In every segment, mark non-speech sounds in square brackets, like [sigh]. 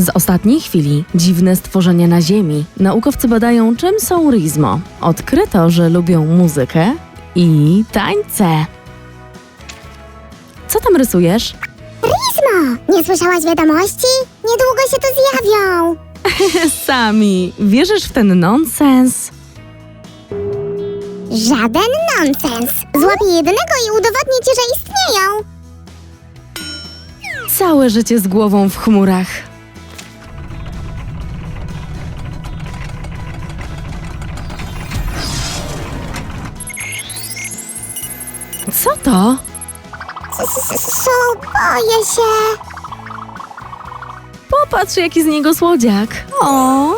Z ostatniej chwili dziwne stworzenia na Ziemi. Naukowcy badają, czym są Rizmo. Odkryto, że lubią muzykę i tańce. Co tam rysujesz? Pismo! Nie słyszałaś wiadomości? Niedługo się tu zjawią. [laughs] Sami, wierzysz w ten nonsens? Żaden nonsens. Złapię jednego i udowodnię ci, że istnieją. Całe życie z głową w chmurach. Co to? Su, boję się. Popatrz, jaki z niego słodziak. O,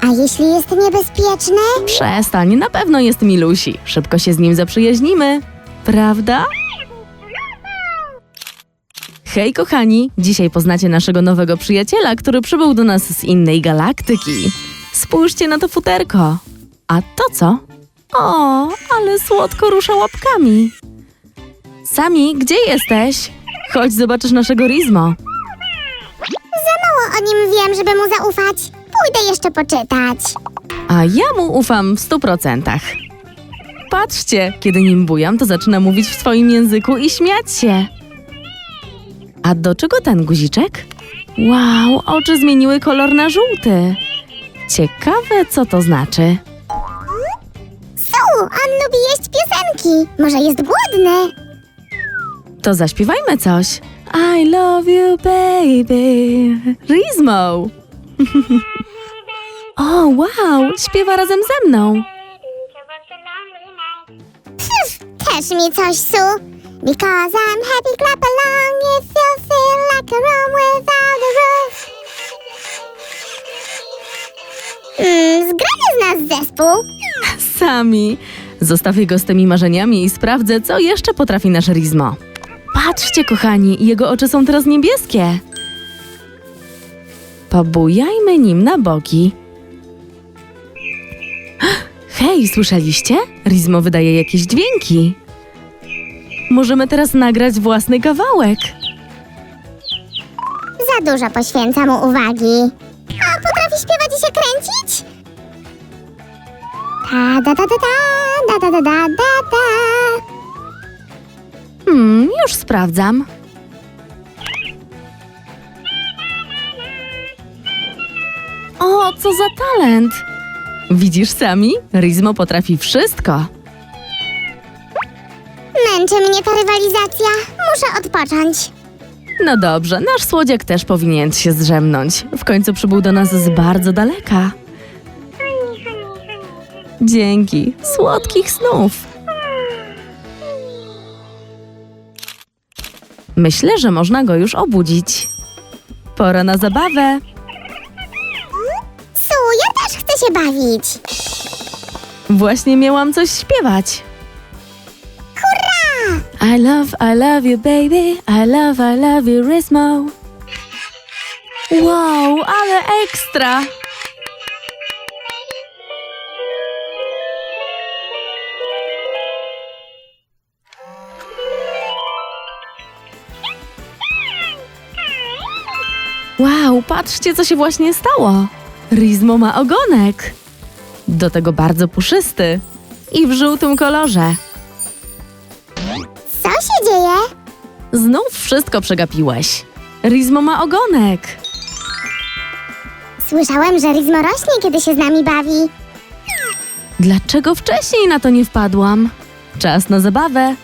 A jeśli jest niebezpieczny? przestań, na pewno jest milusi. Szybko się z nim zaprzyjaźnimy. Prawda? Hej kochani, dzisiaj poznacie naszego nowego przyjaciela, który przybył do nas z innej galaktyki. Spójrzcie na to futerko. A to co? O, ale słodko rusza łapkami. Sami, gdzie jesteś? Chodź, zobaczysz naszego Rizmo. Mało o nim wiem, żeby mu zaufać. Pójdę jeszcze poczytać. A ja mu ufam w stu procentach. Patrzcie, kiedy nim bujam, to zaczyna mówić w swoim języku i śmiać się. A do czego ten guziczek? Wow, oczy zmieniły kolor na żółty. Ciekawe, co to znaczy. On lubi jeść piosenki. Może jest głodny? To zaśpiewajmy coś. I love you, baby. Rizmo. [laughs] o, wow, śpiewa razem ze mną. Pff, też mi coś, Su. Because I'm happy, clap along if you feel like a room without a roof. Mm, zgrany z nas zespół. [laughs] Sami. Zostawię go z tymi marzeniami i sprawdzę, co jeszcze potrafi nasz Rizmo. Patrzcie, kochani, jego oczy są teraz niebieskie. Pobujajmy nim na boki. [gasps] Hej, słyszeliście? Rizmo wydaje jakieś dźwięki. Możemy teraz nagrać własny kawałek. Za dużo poświęca mu uwagi. A potrafi śpiewać i się kręcić? Ta da da da da, da da da da da da. Hmm, już sprawdzam. O, co za talent! Widzisz sami? Rizmo potrafi wszystko. Męczy mnie ta rywalizacja. Muszę odpocząć. No dobrze, nasz słodziak też powinien się zdrzemnąć. W końcu przybył do nas z bardzo daleka. Dzięki. Słodkich snów. Myślę, że można go już obudzić. Pora na zabawę. Su, ja też chcę się bawić. Właśnie miałam coś śpiewać. Hurra! I love, I love you, baby. I love, I love you, Rizmo. Wow, ale ekstra! Wow, patrzcie, co się właśnie stało. Rizmo ma ogonek. Do tego bardzo puszysty i w żółtym kolorze. Co się dzieje? Znów wszystko przegapiłeś. Rizmo ma ogonek. Słyszałem, że Rizmo rośnie, kiedy się z nami bawi. Dlaczego wcześniej na to nie wpadłam? Czas na zabawę.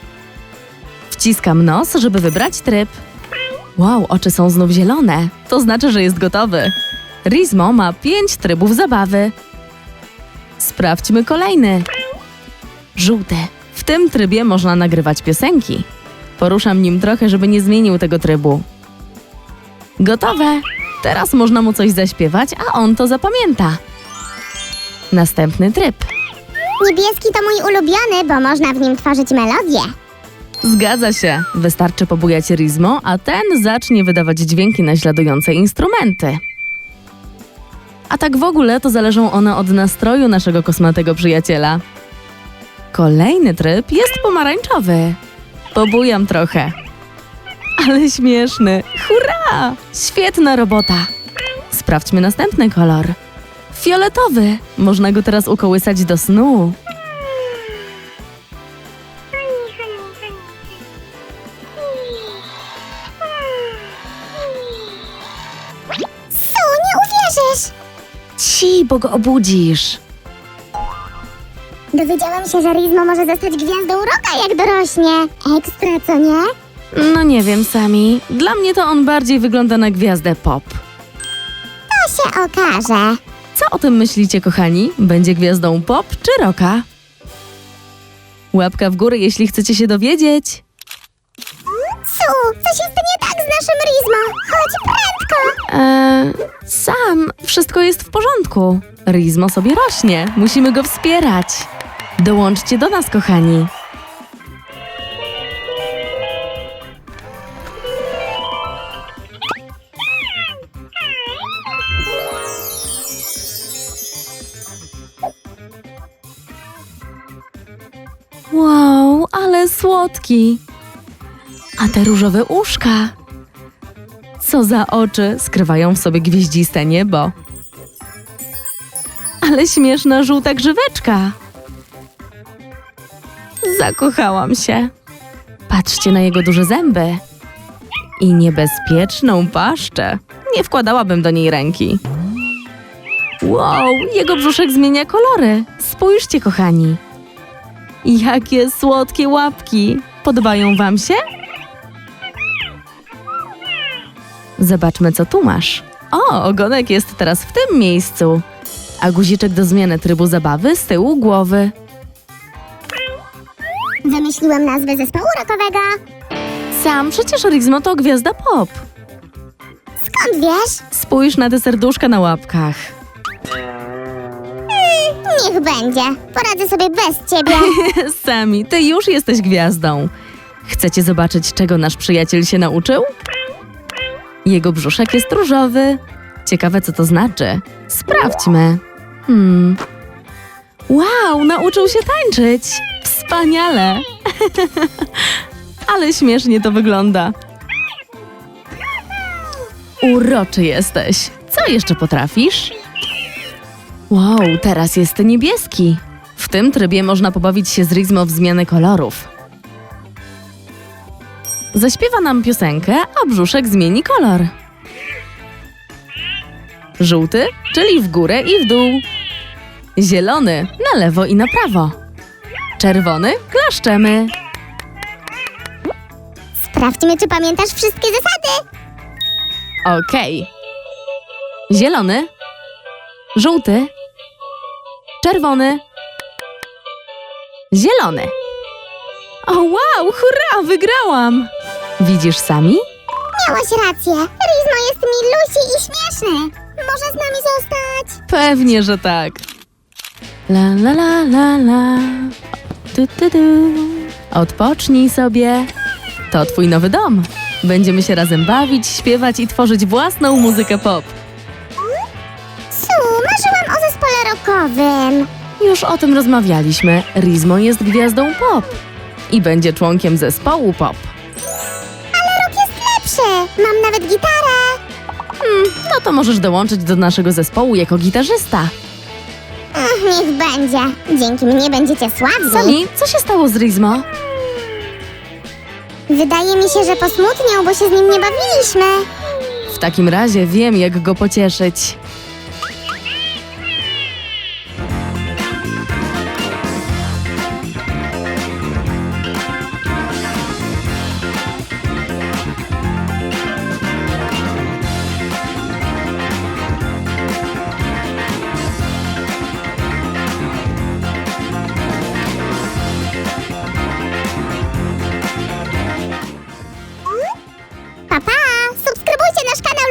Wciskam nos, żeby wybrać tryb. Wow, oczy są znów zielone. To znaczy, że jest gotowy. Rizmo ma pięć trybów zabawy. Sprawdźmy kolejny. Żółty. W tym trybie można nagrywać piosenki. Poruszam nim trochę, żeby nie zmienił tego trybu. Gotowe. Teraz można mu coś zaśpiewać, a on to zapamięta. Następny tryb. Niebieski to mój ulubiony, bo można w nim tworzyć melodię. Zgadza się. Wystarczy pobujać Rizmo, a ten zacznie wydawać dźwięki naśladujące instrumenty. A tak w ogóle to zależą one od nastroju naszego kosmatego przyjaciela. Kolejny tryb jest pomarańczowy. Pobujam trochę. Ale śmieszny. Hurra! Świetna robota. Sprawdźmy następny kolor. Fioletowy. Można go teraz ukołysać do snu. Bo go obudzisz. Dowiedziałam się, że Rizmo może zostać gwiazdą roka, jak dorośnie. Ekstra, co nie? No nie wiem, Sami. Dla mnie to on bardziej wygląda na gwiazdę pop. To się okaże. Co o tym myślicie, kochani? Będzie gwiazdą pop czy rocka? Łapka w górę, jeśli chcecie się dowiedzieć. Su, coś jest nie tak z naszym Rizmo. Chodź prędko. Sam, wszystko jest w porządku. Rizmo sobie rośnie, musimy go wspierać. Dołączcie do nas, kochani. Wow, ale słodki. A te różowe uszka. Co za oczy skrywają w sobie gwieździste niebo. Ale śmieszna żółta grzyweczka. Zakochałam się. Patrzcie na jego duże zęby. I niebezpieczną paszczę. Nie wkładałabym do niej ręki. Wow, jego brzuszek zmienia kolory. Spójrzcie, kochani. Jakie słodkie łapki. Podobają wam się? Zobaczmy, co tu masz. O, ogonek jest teraz w tym miejscu. A guziczek do zmiany trybu zabawy z tyłu głowy. Wymyśliłem nazwę zespołu rockowego. Sam przecież Rizmo to gwiazda pop. Skąd wiesz? Spójrz na te serduszka na łapkach. Niech będzie. Poradzę sobie bez ciebie. [laughs] Sami, ty już jesteś gwiazdą. Chcecie zobaczyć, czego nasz przyjaciel się nauczył? Jego brzuszek jest różowy. Ciekawe, co to znaczy. Sprawdźmy. Hmm. Wow, nauczył się tańczyć. Wspaniale. [laughs] Ale śmiesznie to wygląda. Uroczy jesteś. Co jeszcze potrafisz? Wow, teraz jest niebieski. W tym trybie można pobawić się z Rizmo w zmianę kolorów. Zaśpiewa nam piosenkę, a brzuszek zmieni kolor. Żółty, czyli w górę i w dół. Zielony, na lewo i na prawo. Czerwony, klaszczemy. Sprawdźmy, czy pamiętasz wszystkie zasady. Okej. Zielony, żółty, czerwony, zielony. O wow, hurra, wygrałam! Widzisz sami? Miałaś rację. Rizmo jest milusi i śmieszny. Może z nami zostać? Pewnie, że tak. La la la la la. Tu, tu, tu. Odpocznij sobie. To twój nowy dom. Będziemy się razem bawić, śpiewać i tworzyć własną muzykę pop. Su, marzyłam o zespole rockowym. Już o tym rozmawialiśmy. Rizmo jest gwiazdą pop. I będzie członkiem zespołu pop. Lepszy. Mam nawet gitarę. No to możesz dołączyć do naszego zespołu jako gitarzysta. Ach, niech będzie. Dzięki mnie będziecie sławni. Sami, co się stało z Rizmo? Wydaje mi się, że posmutniał, bo się z nim nie bawiliśmy. W takim razie wiem, jak go pocieszyć.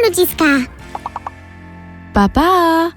ludziska! Pa, pa!